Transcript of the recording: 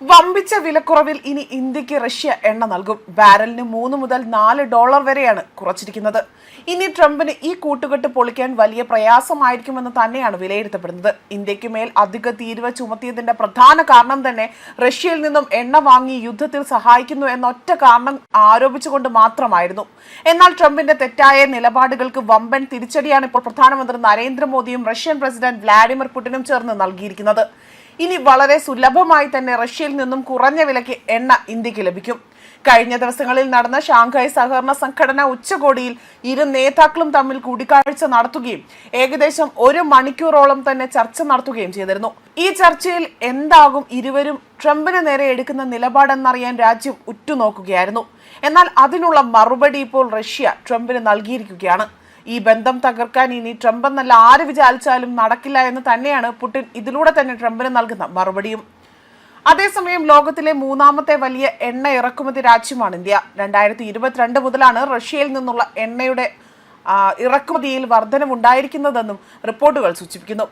വമ്പിച്ച വിലക്കുറവിൽ ഇനി ഇന്ത്യയ്ക്ക് റഷ്യ എണ്ണ നൽകും. ബാരലിന് മൂന്ന് മുതൽ നാല് ഡോളർ വരെയാണ് കുറച്ചിരിക്കുന്നത്. ഇനി ട്രംപിന് ഈ കൂട്ടുകെട്ട് പൊളിക്കാൻ വലിയ പ്രയാസമായിരിക്കുമെന്ന് തന്നെയാണ് വിലയിരുത്തപ്പെടുന്നത്. ഇന്ത്യയ്ക്ക് മേൽ അധിക തീരുവ ചുമത്തിയതിന്റെ പ്രധാന കാരണം തന്നെ റഷ്യയിൽ നിന്നും എണ്ണ വാങ്ങി യുദ്ധത്തിൽ സഹായിക്കുന്നു എന്ന ഒറ്റ കാരണം ആരോപിച്ചുകൊണ്ട് മാത്രമായിരുന്നു. എന്നാൽ ട്രംപിന്റെ തെറ്റായ നിലപാടുകൾക്ക് വമ്പൻ തിരിച്ചടിയാണ് ഇപ്പോൾ പ്രധാനമന്ത്രി നരേന്ദ്രമോദിയും റഷ്യൻ പ്രസിഡന്റ് വ്ളാഡിമിർ പുടിനും ചേർന്ന് നൽകിയിരിക്കുന്നത്. ഇനി വളരെ സുലഭമായി തന്നെ റഷ്യയിൽ നിന്നും കുറഞ്ഞ വിലയ്ക്ക് എണ്ണ ഇന്ത്യയ്ക്ക് ലഭിക്കും. കഴിഞ്ഞ ദിവസങ്ങളിൽ നടന്ന ഷാങ്ഹായ് സഹകരണ സംഘടന ഉച്ചകോടിയിൽ ഇരു നേതാക്കളും തമ്മിൽ കൂടിക്കാഴ്ച നടത്തുകയും ഏകദേശം ഒരു മണിക്കൂറോളം തന്നെ ചർച്ച നടത്തുകയും ചെയ്തിരുന്നു. ഈ ചർച്ചയിൽ എന്താകും ഇരുവരും ട്രംപിന് നേരെ എടുക്കുന്ന നിലപാടെന്നറിയാൻ രാജ്യം ഉറ്റുനോക്കുകയായിരുന്നു. എന്നാൽ അതിനുള്ള മറുപടി ഇപ്പോൾ റഷ്യ ട്രംപിന് നൽകിയിരിക്കുകയാണ്. ഈ ബന്ധം തകർക്കാൻ ഇനി ട്രംപ് എന്നല്ല ആര് വിചാരിച്ചാലും നടക്കില്ല എന്ന് തന്നെയാണ് പുടിൻ ഇതിലൂടെ തന്നെ ട്രംപിന് നൽകുന്ന മറുപടിയും. അതേസമയം ലോകത്തിലെ മൂന്നാമത്തെ വലിയ എണ്ണ ഇറക്കുമതി രാജ്യമാണ് ഇന്ത്യ. രണ്ടായിരത്തി ഇരുപത്തിരണ്ട് മുതലാണ് റഷ്യയിൽ നിന്നുള്ള എണ്ണയുടെ ഇറക്കുമതിയിൽ വർധനവുണ്ടായിരിക്കുന്നതെന്നും റിപ്പോർട്ടുകൾ സൂചിപ്പിക്കുന്നു.